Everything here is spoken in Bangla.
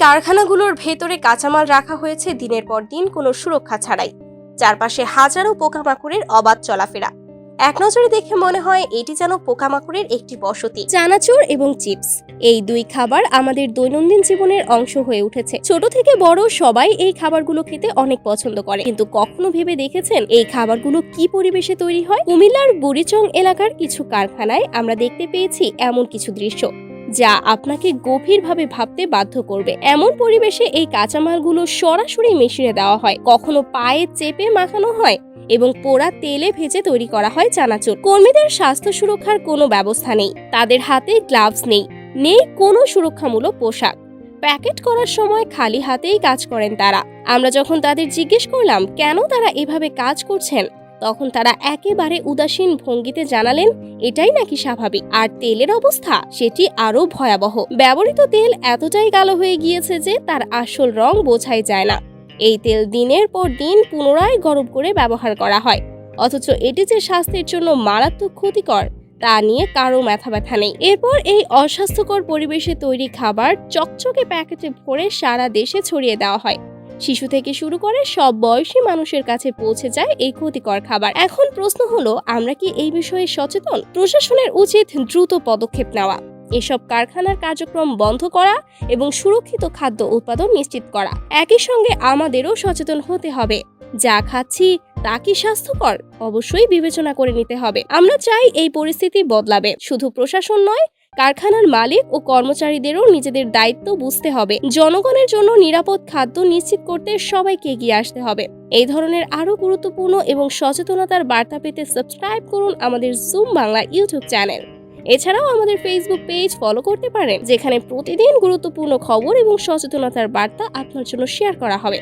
কারখানাগুলোর ভেতরে কাঁচামাল রাখা হয়েছে দিনের পর দিন কোনো সুরক্ষা ছাড়াই। চারপাশে হাজারো পোকামাকড়ের অবাধ চলাফেরা। এক নজরে দেখে মনে হয় এটি যেন পোকামাকড়ের একটি বসতি। চানাচুর এবং চিপস, এই দুই খাবার আমাদের দৈনন্দিন জীবনের অংশ হয়ে উঠেছে। ছোট থেকে বড় সবাই এই খাবারগুলো খেতে অনেক পছন্দ করে। কিন্তু কখনো ভেবে দেখেছেন এই খাবারগুলো কি পরিবেশে তৈরি হয়? কুমিল্লার বুড়িচং এলাকার কিছু কারখানায় আমরা দেখতে পেয়েছি এমন কিছু দৃশ্য। যা আপনাকে গভীরভাবে ভাবতে বাধ্য করবে। এমন পরিবেশে এই কাঁচামালগুলো সরাসরি মেশিনে দেওয়া হয়। কখনো পায়ে চেপে মাখানো হয় এবং পোড়া তেলে ভেজে তৈরি করা হয় চানাচুর। কর্মীদের স্বাস্থ্য সুরক্ষার কোনো ব্যবস্থা নেই। তাদের হাতে গ্লাভস নেই। নেই কোনো সুরক্ষামূলক পোশাক। প্যাকেট করার সময় খালি হাতেই কাজ করেন তারা। আমরা যখন তাদের জিজ্ঞেস করলাম, কেন তারা এভাবে কাজ করছেন? তখন তারা একেবারে উদাসীন ভঙ্গিতে জানালেন, এটাই নাকি স্বাভাবিক? আর তেলের অবস্থা সেটি আরও ভয়াবহ। ব্যবহৃত তেল এতটাই কালো হয়ে গিয়েছে যে তার আসল রং বোঝাই যায় না। এই তেল দিনের পর দিন পুনরায় গরম করে ব্যবহার করা হয়। অথচ এটি যে স্বাস্থ্যের জন্য মারাত্মক ক্ষতিকর, তা নিয়ে কারও মাথা ব্যথা নেই। এরপর এই অস্বাস্থ্যকর পরিবেশে তৈরি খাবার চকচকে প্যাকেটে ভরে সারা দেশে ছড়িয়ে দেওয়া হয়। শিশু থেকে শুরু করে সব বয়সী মানুষের কাছে পৌঁছে যায় এই ক্ষতিকর খাবার। এখন প্রশ্ন হলো, আমরা কি এই বিষয়ে সচেতন? প্রশাসনের উচিত দ্রুত পদক্ষেপ নেওয়া। এসব কারখানার কার্যক্রম বন্ধ করা এবং সুরক্ষিত খাদ্য উৎপাদন নিশ্চিত করা। একই সঙ্গে আমাদেরও সচেতন হতে হবে। যা খাচ্ছি তা কি স্বাস্থ্যকর? অবশ্যই বিবেচনা করে নিতে হবে। আমরা চাই এই পরিস্থিতি বদলাবে। শুধু প্রশাসন নয় কারখানার মালিক ও কর্মচারীদেরও নিজেদের দায়িত্ব বুঝতে হবে। জনগণের জন্য নিরাপদ খাদ্য নিশ্চিত করতে সবাইকে এগিয়ে আসতে হবে। এই ধরনের আরও গুরুত্বপূর্ণ এবং সচেতনতার বার্তা পেতে সাবস্ক্রাইব করুন আমাদের জুম বাংলা ইউটিউব চ্যানেল। এছাড়াও আমাদের ফেসবুক পেজ ফলো করতে পারেন, যেখানে প্রতিদিন গুরুত্বপূর্ণ খবর এবং সচেতনতার বার্তা আপনার জন্য শেয়ার করা হবে।